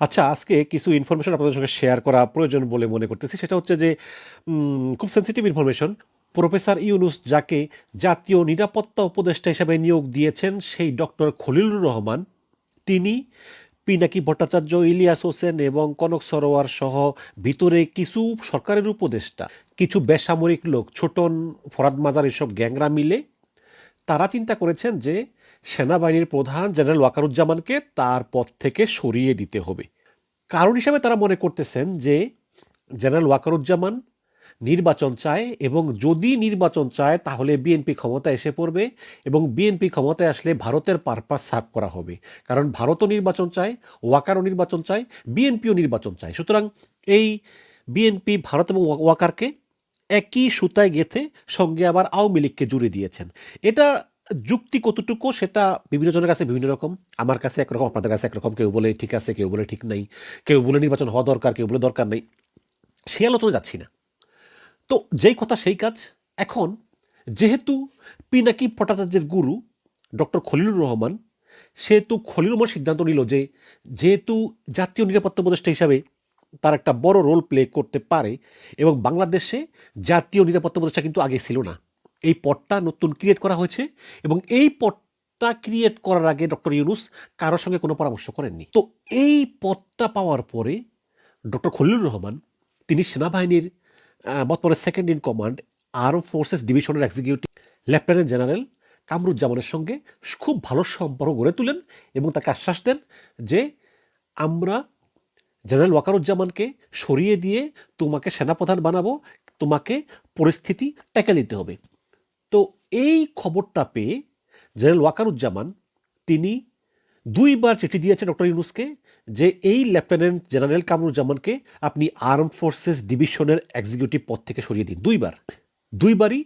আচ্ছা আজকে কিছু ইনফরমেশন আপনাদের সঙ্গে শেয়ার করা প্রয়োজন বলে মনে করতেছি। সেটা হচ্ছে যে খুব সেন্সিটিভ ইনফরমেশন প্রফেসর ইউনুস যাকে জাতীয় নিরাপত্তা উপদেষ্টা হিসেবে নিয়োগ দিয়েছেন, সেই ডক্টর খলিলুর রহমান, তিনি পিনাকি ভট্টাচার্য, ইলিয়াস হোসেন এবং কনক সরোয়ার সহ ভিতরে কিছু সরকারের উপদেষ্টা, কিছু বেসামরিক লোক, ছোটন, ফরাদ মাজার, এসব গ্যাংরা মিলে, তারা চিন্তা করেছেন যে সেনাবাহিনীর প্রধান জেনারেল ওয়াকারুজ্জামানকে তার পদ থেকে সরিয়ে দিতে হবে। কারণ হিসাবে তারা মনে করতেছেন যে জেনারেল ওয়াকারুজ্জামান নির্বাচন চায় এবং যদি নির্বাচন চায় তাহলে বিএনপি ক্ষমতায় এসে পড়বে এবং বিএনপি ক্ষমতায় আসলে ভারতের পারপাস সার্ভ করা হবে। কারণ ভারতও নির্বাচন চায়, ওয়াকারও নির্বাচন চায়, বিএনপিও নির্বাচন চায়। সুতরাং এই বিএনপি, ভারত এবং ওয়াকারকে একই সুতায় গেথে সঙ্গে আবার আওয়ামী লীগকে জুড়ে দিয়েছেন। এটা যুক্তি কতটুকু সেটা বিভিন্ন জনের কাছে বিভিন্ন রকম। আমার কাছে একরকম, আপনাদের কাছে একরকম। কেউ বলে ঠিক আছে, কেউ বলে ঠিক নাই। কেউ বলে নির্বাচন হওয়া দরকার, কেউ বলে দরকার নেই। সে আলোচনা যাচ্ছি না। তো যেই কথা সেই কাজ। এখন যেহেতু পিনাকি ভট্টাচার্যের গুরু ডক্টর খলিলুর রহমান, সেহেতু খলিলুর রহমান সিদ্ধান্ত নিল যে যেহেতু জাতীয় নিরাপত্তা উপদেষ্টা হিসাবে তার একটা বড় রোল প্লে করতে পারে এবং বাংলাদেশে জাতীয় নিরাপত্তা উপদেষ্টা কিন্তু আগে ছিল না। এই পদটা নতুন ক্রিয়েট করা হয়েছে এবং এই পদটা ক্রিয়েট করার আগে ডক্টর ইউনুস কারোর সঙ্গে কোনো পরামর্শ করেননি। তো এই পদটা পাওয়ার পরে ডক্টর খলিলুর রহমান, তিনি সেনাবাহিনীর বর্তমানে second in command arm forces ডিভিশনের এক্সিকিউটিভ লেফটেন্যান্ট জেনারেল কামরুজ্জামানের সঙ্গে খুব ভালো সম্পর্ক গড়ে তুলেন এবং তাকে আশ্বাস দেন যে আমরা জেনারেল ওয়াকারুজ্জামানকে সরিয়ে দিয়ে তোমাকে সেনাপ্রধান বানাবো, তোমাকে পরিস্থিতি ট্যাকেল দিতে হবে। এই খবরটা পেয়ে জেনারেল ওয়াকারুজ্জামান তিনি দুইবার চিঠি দিয়েছেন ডক্টর ইউনুসকে যে এই লেফটেন্যান্ট জেনারেল কামরুজ্জামানকে আপনি আর্ম ফোর্সেস ডিভিশনের এক্সিকিউটিভ পদ থেকে সরিয়ে দিন। দুইবার। দুইবারই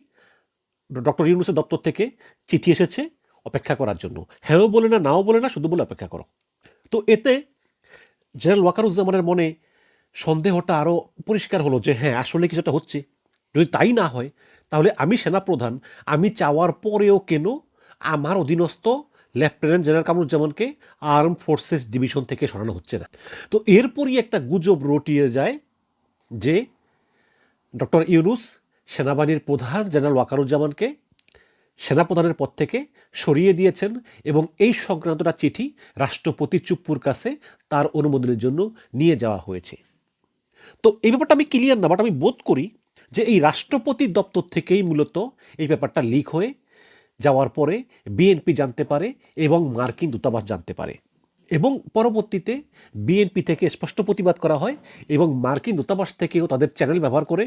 ডক্টর ইউনুসের দপ্তর থেকে চিঠি এসেছে অপেক্ষা করার জন্য। হ্যাঁও বলে না, নাও বলে না, শুধু বলে অপেক্ষা করো। তো এতে জেনারেল ওয়াকারুজ্জামানের মনে সন্দেহটা আরও পরিষ্কার হলো যে হ্যাঁ আসলে কিছুটা হচ্ছে। যদি তাই না হয়, তাহলে আমি সেনাপ্রধান, আমি চাওয়ার পরেও কেন আমার অধীনস্থ লেফটেন্যান্ট জেনারেল কামরুজ্জামানকে আর্ম ফোর্সেস ডিভিশন থেকে সরানো হচ্ছে না? তো এরপরই একটা গুজব রটিয়ে যায় যে ডক্টর ইউনুস সেনাবাহিনীর প্রধান জেনারেল ওয়াকারুজ্জামানকে সেনাপ্রধানের পদ থেকে সরিয়ে দিয়েছেন এবং এই সংক্রান্তটা চিঠি রাষ্ট্রপতি চুপ্পুর কাছে তার অনুমোদনের জন্য নিয়ে যাওয়া হয়েছে। তো এই ব্যাপারটা আমি ক্লিয়ার না বাট আমি বোধ করি যে এই রাষ্ট্রপতির দপ্তর থেকেই মূলত এই ব্যাপারটা লিক হয়ে যাওয়ার পরে বিএনপি জানতে পারে এবং মার্কিন দূতাবাস জানতে পারে। এবং পরবর্তীতে বিএনপি থেকে স্পষ্ট প্রতিবাদ করা হয় এবং মার্কিন দূতাবাস থেকেও তাদের চ্যানেল ব্যবহার করে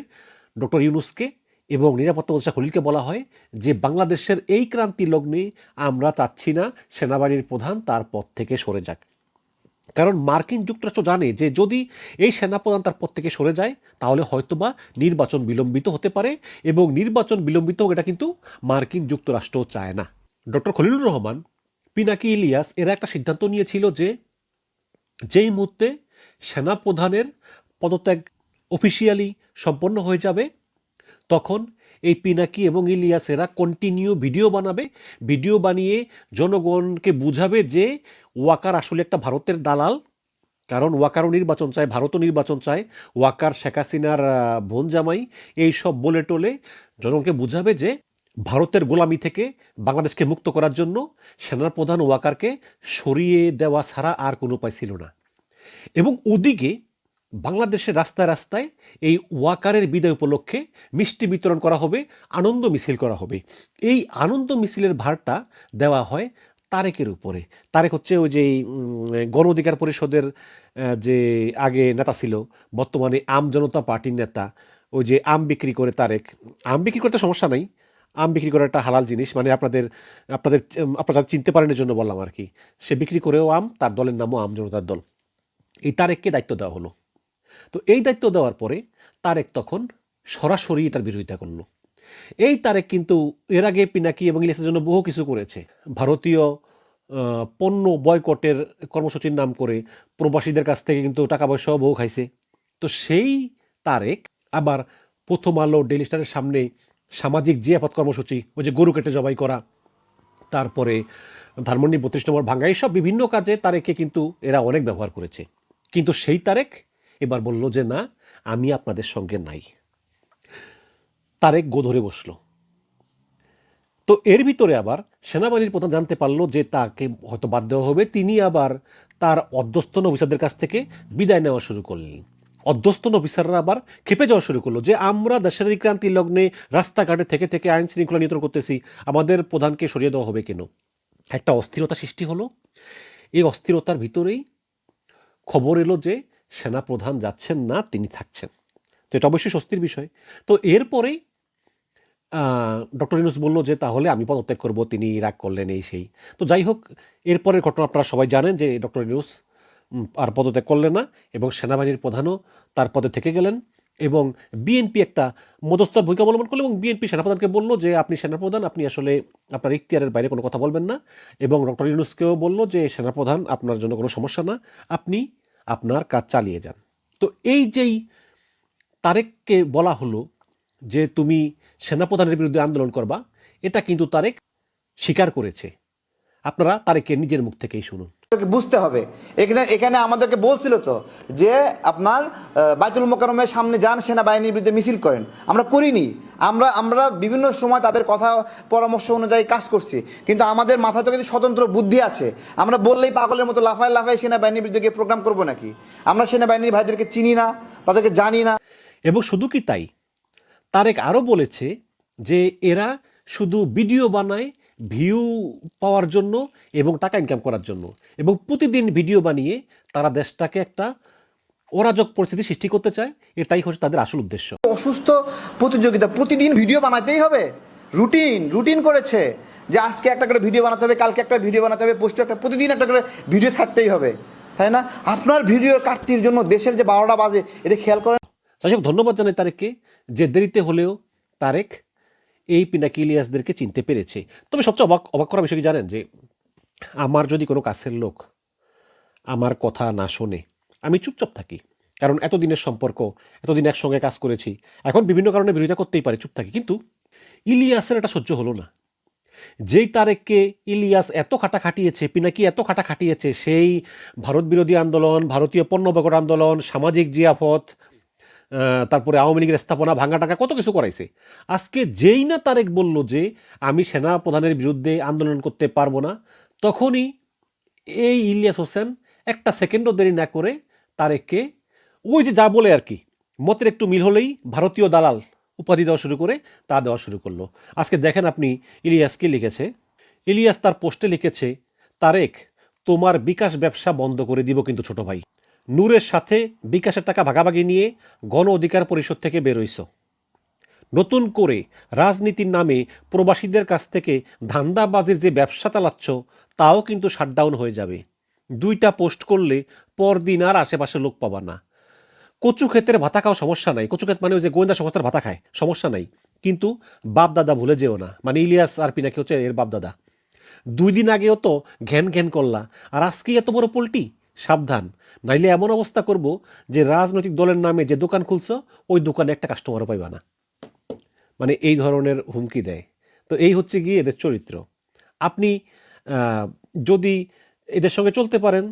ডক্টর ইউনুসকে এবং নিরাপত্তা উপদেষ্টা খলিলকে বলা হয় যে বাংলাদেশের এই ক্রান্তি লগ্নে আমরা চাচ্ছি না সেনাবাহিনীর প্রধান তার পদ থেকে সরে যাক। কারণ মার্কিন যুক্তরাষ্ট্র জানে যে যদি এই সেনাপ্রধান তার পদ থেকে সরে যায়, তাহলে হয়তোবা নির্বাচন বিলম্বিত হতে পারে এবং নির্বাচন বিলম্বিত হোক এটা কিন্তু মার্কিন যুক্তরাষ্ট্র চায় না। ডক্টর খলিলুর রহমান, পিনাকি ইলিয়াস, এরা একটা সিদ্ধান্ত নিয়েছিল যে যেই মুহূর্তে সেনাপ্রধানের পদত্যাগ অফিসিয়ালি সম্পন্ন হয়ে যাবে, তখন এই পিনাকি এবং ইলিয়াস এরা কন্টিনিউ ভিডিও বানাবে। ভিডিও বানিয়ে জনগণকে বুঝাবে যে ওয়াকার আসলে একটা ভারতের দালাল। কারণ ওয়াকারও নির্বাচন চায়, ভারতও নির্বাচন চায়। ওয়াকার, শেখ হাসিনার বোন জামাই এইসব বলে টোলে জনগণকে বুঝাবে যে ভারতের গোলামি থেকে বাংলাদেশকে মুক্ত করার জন্য সেনার প্রধান ওয়াকারকে সরিয়ে দেওয়া ছাড়া আর কোনো উপায় ছিল না। এবং ওদিকে বাংলাদেশের রাস্তায় রাস্তায় এই ওয়াকারের বিদায় উপলক্ষে মিষ্টি বিতরণ করা হবে, আনন্দ মিছিল করা হবে। এই আনন্দ মিছিলের ভারটা দেওয়া হয় তারেকের উপরে। তারেক হচ্ছে ওই যে গণ অধিকার পরিষদের যে আগে নেতা ছিল, বর্তমানে আম জনতা পার্টির নেতা, ওই যে আম বিক্রি করে তারেক। আম বিক্রি করতে সমস্যা নাই। আম বিক্রি করা একটা হালাল জিনিস মানে আপনাদের আপনাদের, আপনারা চিনতে পারেন জন্য বললাম আর কি। সে বিক্রি করেও আম, তার দলের নামও আম জনতার দল। এই তারেককে দায়িত্ব দেওয়া হলো। তো এই দায়িত্ব দেওয়ার পরে তারেক তখন সরাসরি এটার বিরোধিতা করল। এই তারেক কিন্তু এর আগে পিনাকি এবং ইলিয়াসের জন্য বহু কিছু করেছে। ভারতীয় পণ্য বয়কটের কর্মসূচির নাম করে প্রবাসীদের কাছ থেকে কিন্তু টাকা পয়সাও বহু খাইছে। তো সেই তারেক আবার প্রথম আলো ডেলি স্টারের সামনে সামাজিক জিয়াপথ কর্মসূচি, ওই যে গরু কেটে জবাই করা, তারপরে ধানমন্ডি বত্রিশ নম্বর ভাঙ্গা, এইসব বিভিন্ন কাজে তারেকে কিন্তু এরা অনেক ব্যবহার করেছে। কিন্তু সেই তারেক এবার বলল যে, না, আমি আপনাদের সঙ্গে নাই। তারেক গো ধরে বসল। তো এর ভিতরে আবার সেনাবাহিনীর প্রধান জানতে পারল যে, তাকে হয়তো বাদ দেওয়া হবে। তিনি আবার তার অধ্যস্তন অফিসারদের কাছ থেকে বিদায় নেওয়া শুরু করলেন। অধ্যস্তন অফিসাররা আবার খেপে যাওয়া শুরু করল যে, আমরা দেশের এই ক্রান্তি লগ্নে রাস্তাঘাটে থেকে থেকে আইন শৃঙ্খলা নিয়ন্ত্রণ করতেছি। আমাদের প্রধানকে সরিয়ে দেওয়া হবে কেন? একটা অস্থিরতা সৃষ্টি হলো। এই অস্থিরতার ভিতরেই খবর এলো যে সেনা প্রধান যাচ্ছেন না, তিনি থাকছেন। তো এটা অবশ্যই স্বস্তির বিষয়। তো এরপরেই ডক্টর ইনুস বলল যে, তাহলে আমি পদত্যাগ করব, তিনি রাগ করলেন এই সেই। তো যাই হোক, এরপরের ঘটনা আপনারা সবাই জানেন যে, ডক্টর ইনুস আর পদত্যাগ করলেন না এবং সেনাবাহিনীর প্রধানও তার পদে থেকে গেলেন এবং বিএনপি একটা মধ্যস্থর ভূমিকা অবলম্বন করল এবং বিএনপি সেনাপ্রধানকে বলল যে, আপনি সেনাপ্রধান, আপনি আসলে আপনার ইখতিয়ারের বাইরে কোনো কথা বলবেন না। এবং ডক্টর ইউনুসকেও বলল যে, সেনাপ্রধান, আপনার জন্য কোনো সমস্যা না। আপনি আপনার কাজ চালিয়ে যান। তো এই যেই তারেককে বলা হলো যে তুমি সেনাপ্রধানের বিরুদ্ধে আন্দোলন করবা, এটা কিন্তু তারেক স্বীকার করেছে। আপনারা তারেকের নিজের মুখ থেকেই শুনুন। বুঝতে হবে। এখানে এখানে আমাদেরকে বলছিল তো যে আপনার বাইতুল মোকারমের সামনে যান, সেনাবাহিনীর বিরুদ্ধে মিছিল করেন। আমরা করিনি। আমরা আমরা বিভিন্ন সময় তাদের কথা, পরামর্শ অনুযায়ী কাজ করছি। কিন্তু আমাদের মাথায় তো কিন্তু স্বতন্ত্র বুদ্ধি আছে। আমরা বললেই পাগলের মতো লাফায় লাফায় সেনাবাহিনীর বিরুদ্ধে গিয়ে প্রোগ্রাম করব নাকি? আমরা সেনাবাহিনীর ভাইদেরকে চিনি না, তাদেরকে জানি না। এবং শুধু কি তাই? তারেক আরও বলেছে যে এরা শুধু ভিডিও বানায় ভিউ পাওয়ার জন্য এবং টাকা ইনকাম করার জন্য। এবং প্রতিদিন ভিডিও বানিয়ে তারা দেশটাকে একটা অরাজক পরিস্থিতি সৃষ্টি করতে চায় এটাই হচ্ছে তাদের আসল উদ্দেশ্য। অসুস্থ প্রতিযোগিতা প্রতিদিন ভিডিও বানাতেই হবে। রুটিন রুটিন করেছে যে আজকে একটা করে ভিডিও বানাতে হবে কালকে একটা ভিডিও বানাতে হবে পোস্টে একটা প্রতিদিন একটা করে ভিডিও ছাড়তেই হবে। তাই না? আপনার ভিডিওর কাটতির জন্য দেশের যে বারোটা বাজে এটা খেয়াল করেন। যাই হোক ধন্যবাদ জানাই তারেককে। যে দেরিতে হলেও তারেক এই পিনাকি ইলিয়াসদেরকে চিনতে পেরেছে। তবে সবচেয়ে অবাক অবাক করা বিষয় কি জানেন? যে আমার যদি কোনো কাছের লোক আমার কথা না শোনে, আমি চুপচাপ থাকি। কারণ এতদিনের সম্পর্ক, এতদিন একসঙ্গে কাজ করেছি, এখন বিভিন্ন কারণে বিরোধিতা করতেই পারে, চুপ থাকি। কিন্তু ইলিয়াসের এটা সহ্য হলো না। যেই তারেককে ইলিয়াস এত খাটা খাটিয়েছে, পিনাকি এত খাটা খাটিয়েছে, সেই ভারত বিরোধী আন্দোলন, ভারতীয় পণ্য বকর আন্দোলন, সামাজিক জিয়াফত তারপরে আওয়ামী লীগের স্থাপনা ভাঙা টাকা কত কিছু করাইছে। আজকে যেই না তারেক বলল যে আমি সেনা প্রধানের বিরুদ্ধে আন্দোলন করতে পারব না, তখনই এই ইলিয়াস হোসেন একটা সেকেন্ডও দেরি না করে তারেককে ওই যে যা বলে আর কি, মতের একটু মিল হলেই ভারতীয় দালাল উপাধি দেওয়া শুরু করে তা দেওয়া শুরু করল। আজকে দেখেন আপনি ইলিয়াস কি লিখেছে। ইলিয়াস তার পোস্টে লিখেছে, তারেক, তোমার বিকাশ ব্যবসা বন্ধ করে দিব কিন্তু ছোট ভাই। নূরের সাথে বিকাশের টাকা ভাগাভাগি নিয়ে গণ অধিকার পরিষদ থেকে বেরোইছ নতুন করে রাজনীতির নামে প্রবাসীদের কাছ থেকে ধান্দাবাজির যে ব্যবসা চালাচ্ছ, তাও কিন্তু শাটডাউন হয়ে যাবে। দুইটা পোস্ট করলে পরদিন আর আশেপাশে লোক পাবা না। কচু ক্ষেতের ভাতা খাওয়া সমস্যা নাই। কচু ক্ষেত মানে ওই যে গোয়েন্দা সংস্থার ভাতা খায়, সমস্যা নাই। কিন্তু বাপ দাদা ভুলে যেও না। মানে ইলিয়াস আর পিনাকি হচ্ছে এর বাপদাদা। দুই দিন আগেও তো ঘ্যান ঘ্যান করলা। আর আজকে এত বড় পোল্টি সাবধান। নাইলে এমন অবস্থা করব যে রাজনৈতিক দলের নামে যে দোকান খুলছ, ওই দোকানে একটা কাস্টমারও পাইবা না। মানে এই ধরনের হুমকি দেয়। তো এই হচ্ছে গিয়ে এদের চরিত্র। আপনি যদি এদের সঙ্গে চলতে পারেন,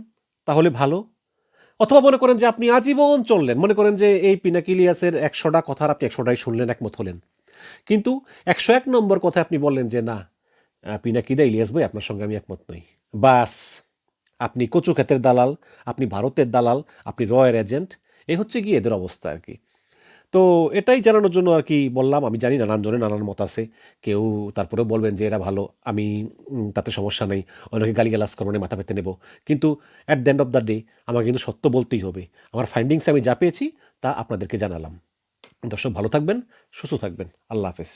তাহলে ভালো। অথবা মনে করেন যে আপনি আজীবন চললেন। মনে করেন যে এই পিনাকিলিয়াসের একশোটা কথার আপনি একশোটাই শুনলেন, একমত হলেন। কিন্তু একশো এক নম্বর কথা আপনি বললেন যে, না পিনাকিদা ইলিয়াস ভাই, আপনার সঙ্গে আমি একমত নই। বাস। আপনি কচু ক্ষেতের দালাল, আপনি ভারতের দালাল, আপনি রয়ের এজেন্ট এই হচ্ছে গিয়ে এদের অবস্থা আর কি। তো এটাই জানানোর জন্য আর কি বললাম, আমি জানি নানান জনের নানান মত আছে। কেউ তারপরে বলবেন যে, এরা ভালো, আমি তাতে সমস্যা নেই অনেকে গালিগালাজ করব মাথা পেতে নেব। কিন্তু at the end of the day আমাকে কিন্তু সত্য বলতেই হবে। আমার ফাইন্ডিংস আমি যা পেয়েছি, তা আপনাদেরকে জানালাম। দর্শক ভালো থাকবেন, সুস্থ থাকবেন। আল্লাহ হাফেজ।